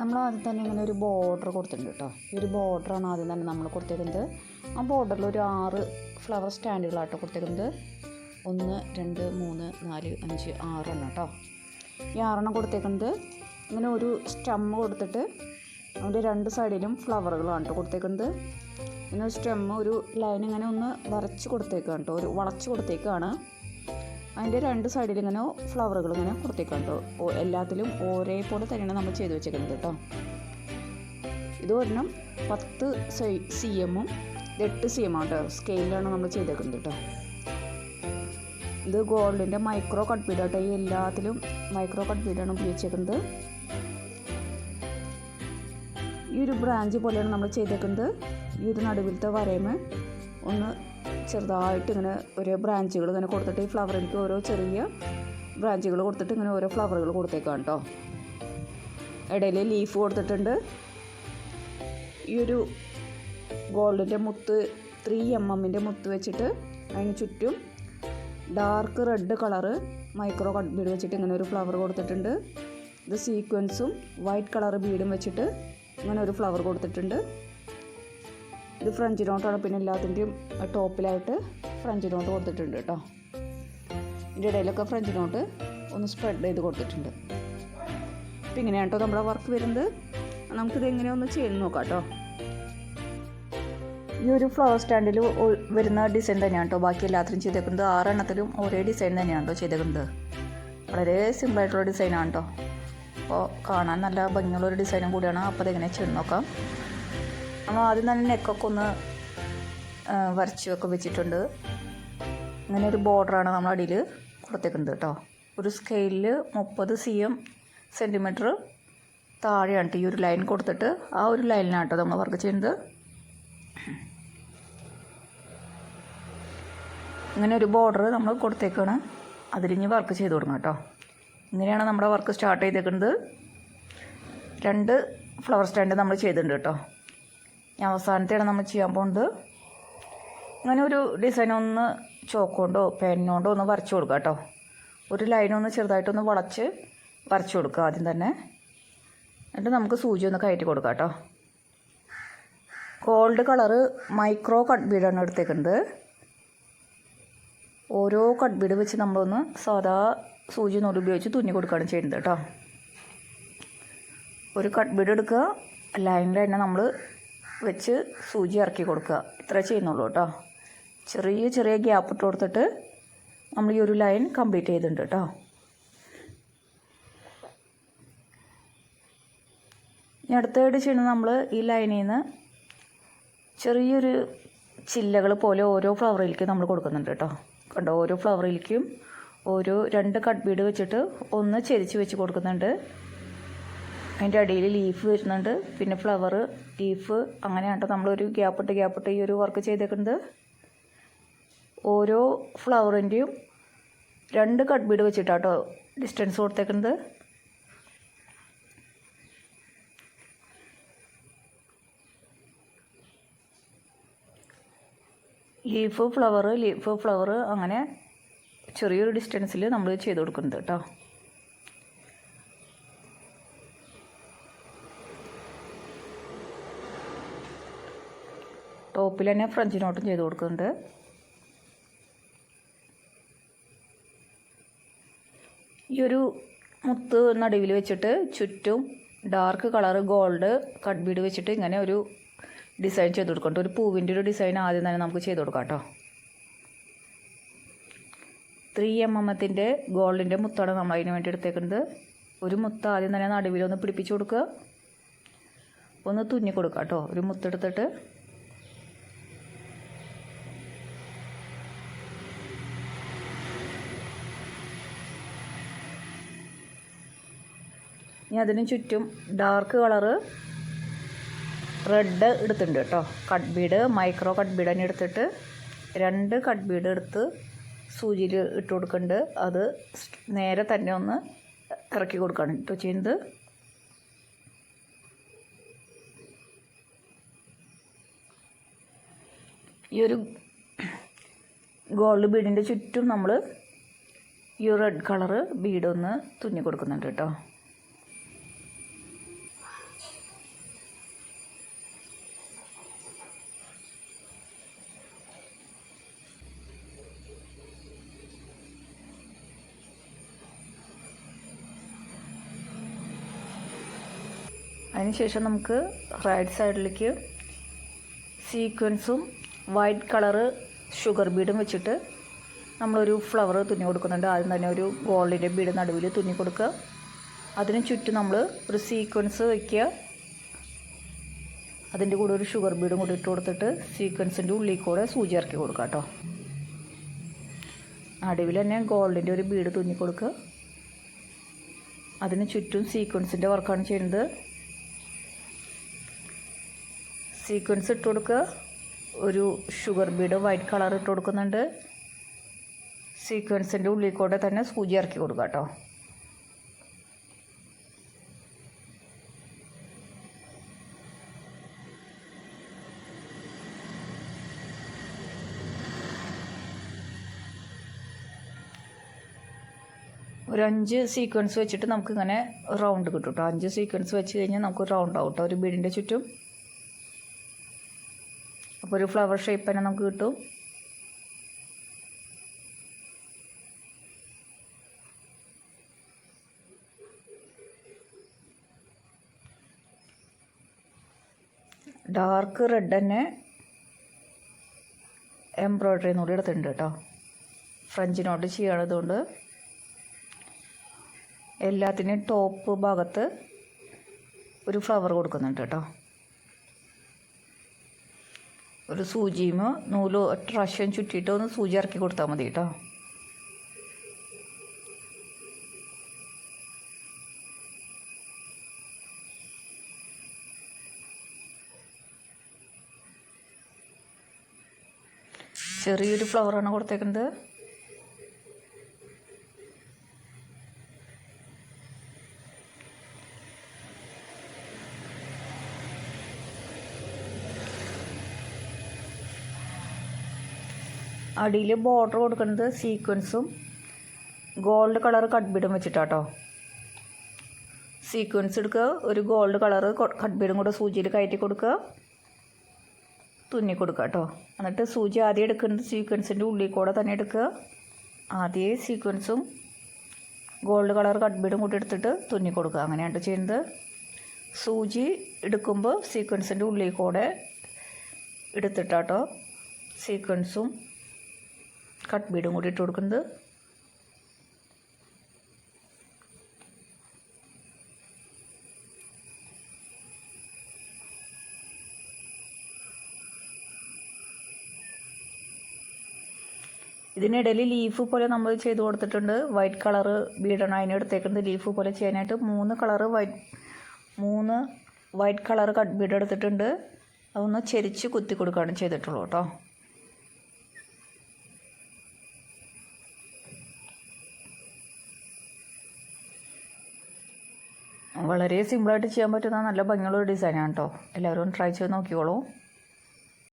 നമ്മൾ ആദ്യം തന്നെ ഇങ്ങനെ ഒരു ബോർഡർ കൊടുത്തിട്ടുണ്ട് കേട്ടോ. ഈ ഒരു ബോർഡറാണ് ആദ്യം തന്നെ നമ്മൾ കൊടുത്തേക്കുന്നത്. ആ ബോർഡറിൽ ഒരു ആറ് ഫ്ലവർ സ്റ്റാൻഡുകളാട്ടോ കൊടുത്തേക്കുന്നത്. ഒന്ന് രണ്ട് മൂന്ന് നാല് അഞ്ച് ആറെണ്ണം കേട്ടോ. ഈ ആറെണ്ണം കൊടുത്തേക്കുന്നത് ഇങ്ങനെ ഒരു സ്റ്റമ്മ് കൊടുത്തിട്ട് അതിന്റെ രണ്ട് സൈഡിലും ഫ്ലവറുകളാണ് കേട്ടോ കൊടുത്തേക്കുന്നത്. ഇങ്ങനെ ഒരു സ്റ്റെമ്മ് ഒരു ലൈൻ ഇങ്ങനെ ഒന്ന് വരച്ച് കൊടുത്തേക്കാണ് കേട്ടോ. ഒരു വളച്ച് കൊടുത്തേക്കാണ്. അതിന്റെ രണ്ട് സൈഡിൽ ഇങ്ങനെ ഫ്ലവറുകൾ ഇങ്ങനെ കൊടുത്തേക്കാം എല്ലാത്തിലും ഒരേ എല്ലാത്തിലും ഒരേപോലെ തന്നെയാണ് നമ്മൾ ചെയ്തു വെച്ചേക്കുന്നത് കേട്ടോ ഇത് ഒരെണ്ണം പത്ത് സി എമ്മും എട്ട് സി എം ആണ് കേട്ടോ സ്കെയിലാണ് നമ്മൾ ചെയ്തേക്കുന്നത് കേട്ടോ ഇത് ഗോൾഡിന്റെ മൈക്രോ കട്ട് ബീഡ് കേട്ടോ ഈ എല്ലാത്തിലും മൈക്രോ കട്ട് ബീഡാണ് ഉപയോഗിച്ചേക്കുന്നത് ഈ ഒരു ബ്രാഞ്ച് പോലെയാണ് നമ്മൾ ചെയ്തേക്കുന്നത് ഈ ഒരു നടുവിലത്തെ വരയമേ ഒന്ന് ചെറുതായിട്ട് ഇങ്ങനെ ഒരു ബ്രാഞ്ചുകൾ ഇങ്ങനെ കൊടുത്തിട്ട് ഈ ഫ്ലവറിലേക്ക് ഓരോ ചെറിയ ബ്രാഞ്ചുകൾ കൊടുത്തിട്ട് ഇങ്ങനെ ഓരോ ഫ്ലവറുകൾ കൊടുത്തേക്കാം കേട്ടോ ഇടയിൽ ലീഫ് കൊടുത്തിട്ടുണ്ട്. ഈ ഒരു ഗോൾഡിന്റെ മുത്ത് ത്രീ എം എമ്മിന്റെ മുത്ത് വെച്ചിട്ട് അതിന് ചുറ്റും dark red colour micro cut bead വെച്ചിട്ട് ഇങ്ങനെ ഒരു ഫ്ലവർ കൊടുത്തിട്ടുണ്ട്. ഇത് സീക്വൻസും വൈറ്റ് കളർ ബീഡും വെച്ചിട്ട് ഇങ്ങനെ ഒരു ഫ്ലവർ കൊടുത്തിട്ടുണ്ട്. ഇത് ഫ്രഞ്ച് നോട്ടാണ് പിന്നെ എല്ലാത്തിന്റെയും ടോപ്പിലായിട്ട് ഫ്രഞ്ച് നോട്ട് കൊടുത്തിട്ടുണ്ട് കേട്ടോ. ഇതിന്റെ ഇടയിലൊക്കെ ഫ്രഞ്ച് നോട്ട് ഒന്ന് സ്പ്രെഡ് ചെയ്ത് കൊടുത്തിട്ടുണ്ട്. അപ്പം ഇങ്ങനെയാണ് കേട്ടോ നമ്മുടെ വർക്ക് വരുന്നത്. നമുക്കിത് എങ്ങനെ ഒന്ന് ചെയ്ത് നോക്കാം കേട്ടോ. ഈ ഒരു ഫ്ലവർ സ്റ്റാൻഡിൽ വരുന്ന ഡിസൈൻ തന്നെയാണ് കേട്ടോ. ബാക്കി എല്ലാത്തിനും ചെയ്തേക്കുന്നത്. ആറെണ്ണത്തിലും ഒരേ ഡിസൈൻ തന്നെയാണ് കേട്ടോ ചെയ്തേക്കുന്നത്. വളരെ സിമ്പിളായിട്ടുള്ള ഡിസൈനാണ് കേട്ടോ. അപ്പോൾ കാണാൻ നല്ല ഭംഗിയുള്ളൊരു ഡിസൈനും കൂടിയാണ്. അപ്പോൾ അതെങ്ങനെ ചെയ്ത് നോക്കാം. നമ്മൾ ആദ്യം തന്നെ നെക്കൊക്കെ ഒന്ന് വരച്ചുമൊക്കെ വെച്ചിട്ടുണ്ട്. അങ്ങനെ ഒരു ബോർഡറാണ് നമ്മൾ അടിയിൽ കൊടുത്തേക്കുന്നത് കേട്ടോ. ഒരു സ്കെയിലിൽ മുപ്പത് സി എം സെന്റിമീറ്റർ താഴെയാണ് ഈ ഒരു ലൈൻ കൊടുത്തിട്ട് ആ ഒരു ലൈനിലാണ് കേട്ടോ നമ്മൾ വർക്ക് ചെയ്യുന്നത്. ഇങ്ങനെ ഒരു ബോർഡർ നമ്മൾ കൊടുത്തേക്കാണ്. അതിലിഞ്ഞ് വർക്ക് ചെയ്ത് കൊടുക്കണം കേട്ടോ. ഇങ്ങനെയാണ് നമ്മുടെ വർക്ക് സ്റ്റാർട്ട് ചെയ്തേക്കുന്നത്. രണ്ട് ഫ്ലവർ സ്റ്റാൻഡ് നമ്മൾ ചെയ്തിട്ടുണ്ട് കേട്ടോ. അവസാനത്തെയാണ് നമ്മൾ ചെയ്യാൻ പോകുന്നത് അങ്ങനെ ഒരു ഡിസൈൻ ഒന്ന് ചോക്കോണ്ടോ കൊണ്ടോ പെന്നോണ്ടോ ഒന്ന് വരച്ചു കൊടുക്കുക കേട്ടോ. ഒരു ലൈനൊന്ന് ചെറുതായിട്ടൊന്ന് വളച്ച് വരച്ചു കൊടുക്കുക ആദ്യം തന്നെ. എന്നിട്ട് നമുക്ക് സൂചി ഒന്ന് കയറ്റി കൊടുക്കാം കേട്ടോ. ഗോൾഡ് കളറ് മൈക്രോ കട്ട് ബീഡാണ് എടുത്തേക്കുന്നത്. ഓരോ കട്ട് ബീഡ് വെച്ച് നമ്മളൊന്ന് സാധാ സൂചി നൂൽ ഉപയോഗിച്ച് തുന്നി കൊടുക്കുകയാണ് ചെയ്യുന്നത് കേട്ടോ. ഒരു കട്ട് ബീഡ് എടുക്കുക. ലൈനിൽ തന്നെ നമ്മൾ വെച്ച് സൂചി ഇറക്കി കൊടുക്കുക. ഇത്ര ചെയ്യുന്നുള്ളൂ കേട്ടോ. ചെറിയ ചെറിയ ഗ്യാപ്പ് ഇട്ട് കൊടുത്തിട്ട് നമ്മൾ ഈ ഒരു ലൈൻ കംപ്ലീറ്റ് ചെയ്തിട്ടുണ്ട് കേട്ടോ. ഇനി അടുത്തതായിട്ട് ചെയ്യുന്നത് നമ്മൾ ഈ ലൈനിൽ നിന്ന് ചെറിയൊരു ചില്ലകൾ പോലെ ഓരോ ഫ്ലവറിലേക്കും നമ്മൾ കൊടുക്കുന്നുണ്ട് കേട്ടോ. കണ്ടോ? ഓരോ ഫ്ലവറിലേക്കും ഓരോ രണ്ട് കട്ട് ബീഡ് വെച്ചിട്ട് ഒന്ന് ചെരിച്ച് വെച്ച് കൊടുക്കുന്നുണ്ട്. അതിന്റെ അടിയിൽ ലീഫ് വരുന്നുണ്ട്. പിന്നെ ഫ്ലവർ ലീഫ് അങ്ങനെയാണ് നമ്മളൊരു ഗ്യാപ്പിട്ട് ഗ്യാപ്പിട്ട് ഈ ഒരു വർക്ക് ചെയ്തേക്കുന്നത്. ഓരോ ഫ്ലവറിന്റെയും രണ്ട് കട്ട് ബീഡ് വെച്ചിട്ടാട്ടോ ഡിസ്റ്റൻസ് കൊടുത്തേക്കുന്നത്. ലീഫ് ഫ്ലവർ ലീഫ് ഫ്ലവർ അങ്ങനെ ചെറിയൊരു ഡിസ്റ്റൻസിൽ നമ്മൾ ചെയ്ത് കൊടുക്കുന്നത് കേട്ടോ ടോപ്പിൽ തന്നെ ഫ്രഞ്ച് നോട്ടും ചെയ്ത് കൊടുക്കുന്നുണ്ട്. ഈ ഒരു മുത്ത് നടുവിൽ വെച്ചിട്ട് ചുറ്റും dark colour gold cut bead വെച്ചിട്ട് ഇങ്ങനെ ഒരു ഡിസൈൻ ചെയ്ത് കൊടുക്കുന്നുണ്ട്. ഒരു പൂവിന്റെ ഒരു ഡിസൈൻ ആദ്യം തന്നെ നമുക്ക് ചെയ്ത് കൊടുക്കാം കേട്ടോ. ത്രീ എം എമ്മത്തിന്റെ ഗോൾഡിന്റെ മുത്താണ് നമ്മൾ അതിന് വേണ്ടി എടുത്തേക്കുന്നത്. ഒരു മുത്ത് ആദ്യം തന്നെ നടുവിലൊന്ന് പിടിപ്പിച്ച് കൊടുക്കുക. ഒന്ന് തുന്നി കൊടുക്കുക കേട്ടോ. ഒരു മുത്തെടുത്തിട്ട് ഇനി അതിന് ചുറ്റും ഡാർക്ക് കളറ് റെഡ് എടുത്തിട്ടുണ്ട് കേട്ടോ. Cut bead micro cut bead തന്നെ എടുത്തിട്ട് രണ്ട് കട്ട് ബീഡ് എടുത്ത് സൂചിയിൽ ഇട്ട് കൊടുക്കുന്നുണ്ട് അത് നേരെ തന്നെ ഒന്ന് ഇറക്കി കൊടുക്കണം കേട്ടോ ചെയ്യുന്നത് ഈ ഒരു ഗോൾഡ് ബീഡിന്റെ ചുറ്റും നമ്മൾ ഈ റെഡ് കളറ് ബീഡൊന്ന് തുന്നി കൊടുക്കുന്നുണ്ട് കേട്ടോ. അതിനുശേഷം നമുക്ക് റൈറ്റ് സൈഡിലേക്ക് സീക്വൻസും വൈറ്റ് കളറ് ഷുഗർ ബീഡും വെച്ചിട്ട് നമ്മളൊരു ഫ്ലവർ തുന്നി കൊടുക്കുന്നുണ്ട്. ആദ്യം തന്നെ ഒരു ഗോൾഡിന്റെ ബീഡ് നടുവിൽ തുന്നി കൊടുക്കുക. അതിന് ചുറ്റും നമ്മൾ ഒരു സീക്വൻസ് വയ്ക്കുക അതിന്റെ കൂടെ ഒരു ഷുഗർ ബീഡും കൂടി ഇട്ട് കൊടുത്തിട്ട് സീക്വൻസിന്റെ ഉള്ളിൽ കൂടെ സൂചി ഇറക്കി കൊടുക്കുക കേട്ടോ. നടുവിൽ തന്നെ ഗോൾഡിന്റെ ഒരു ബീഡ് തുന്നി കൊടുക്കുക. അതിന് ചുറ്റും സീക്വൻസിന്റെ വർക്കാണ് ചെയ്യുന്നത്. സീക്വൻസ് ഇട്ട് കൊടുക്കുക. ഒരു ഷുഗർ ബീഡ് വൈറ്റ് കളർ ഇട്ട് കൊടുക്കുന്നുണ്ട്. സീക്വൻസിന്റെ ഉള്ളിൽ കൂടെ തന്നെ സൂചി ഇറക്കി കൊടുക്കുക കേട്ടോ. ഒരു അഞ്ച് സീക്വൻസ് വെച്ചിട്ട് നമുക്കിങ്ങനെ റൗണ്ട് കിട്ടും കേട്ടോ. അഞ്ച് സീക്വൻസ് വെച്ച് കഴിഞ്ഞാൽ നമുക്ക് റൗണ്ട് ആവും കേട്ടോ. ഒരു ബീഡിന്റെ ചുറ്റും. അപ്പോൾ ഒരു ഫ്ലവർ ഷേപ്പ് തന്നെ നമുക്ക് കിട്ടും. ഡാർക്ക് റെഡ് തന്നെ എംബ്രോയ്ഡറി കൂടി എടുത്തിട്ടുണ്ട് കേട്ടോ. ഫ്രഞ്ച് നോട്ട് ചെയ്യണതുകൊണ്ട്. എല്ലാത്തിനും ടോപ്പ് ഭാഗത്ത് ഒരു ഫ്ലവർ കൊടുക്കുന്നുണ്ട് കേട്ടോ. ഒരു സൂചിയും നൂൽ ഒറ്റ പ്രാവശ്യം ചുറ്റിയിട്ട് ഒന്ന് സൂചി ഇറക്കി കൊടുത്താൽ മതി കേട്ടോ ചെറിയൊരു ഫ്ലവറാണ് കൊടുത്തേക്കുന്നത്. അടിയിൽ ബോർഡർ കൊടുക്കുന്നത് സീക്വൻസും ഗോൾഡ് കളർ കട്ട് ബീഡും വെച്ചിട്ടാട്ടോ. സീക്വൻസ് എടുക്കുക ഒരു ഗോൾഡ് കളർ കട്ട് ബീഡും കൂടെ സൂചിയിൽ കയറ്റി കൊടുക്കുക തുന്നി കൊടുക്കുക കേട്ടോ എന്നിട്ട് സൂചി ആദ്യം എടുക്കുന്നത് സീക്വൻസിന്റെ ഉള്ളിൽ കൂടെ തന്നെ എടുക്കുക. ആദ്യം സീക്വൻസും ഗോൾഡ് കളർ കട്ട് ബീഡും കൂടി എടുത്തിട്ട് തുന്നി കൊടുക്കുക. അങ്ങനെയാണ് ചെയ്യുന്നത്. സൂചി എടുക്കുമ്പോൾ സീക്വൻസിന്റെ ഉള്ളിൽ കൂടെ എടുത്തിട്ടാട്ടോ സീക്വൻസും കട്ട് ബീഡും കൂടി ഇട്ട് കൊടുക്കുന്നത്. ഇതിനിടയിൽ ലീഫ് പോലെ നമ്മൾ ചെയ്ത് കൊടുത്തിട്ടുണ്ട്. വൈറ്റ് കളറ് ബീഡാണ് അതിനെടുത്തേക്കുന്നത് ലീഫ് പോലെ ചെയ്യാനായിട്ട് മൂന്ന് കളറ് വൈറ്റ് മൂന്ന് വൈറ്റ് കളർ കട്ട് ബീഡ് എടുത്തിട്ടുണ്ട്. അതൊന്ന് ചെരിച്ച് കുത്തി കൊടുക്കുകയാണ് ചെയ്തിട്ടുള്ളൂ കേട്ടോ. വളരെ സിമ്പിളായിട്ട് ചെയ്യാൻ പറ്റുന്ന നല്ല ഭംഗിയുള്ള ഡിസൈനാണ് കേട്ടോ എല്ലാവരും ട്രൈ ചെയ്ത് നോക്കിക്കോളൂ.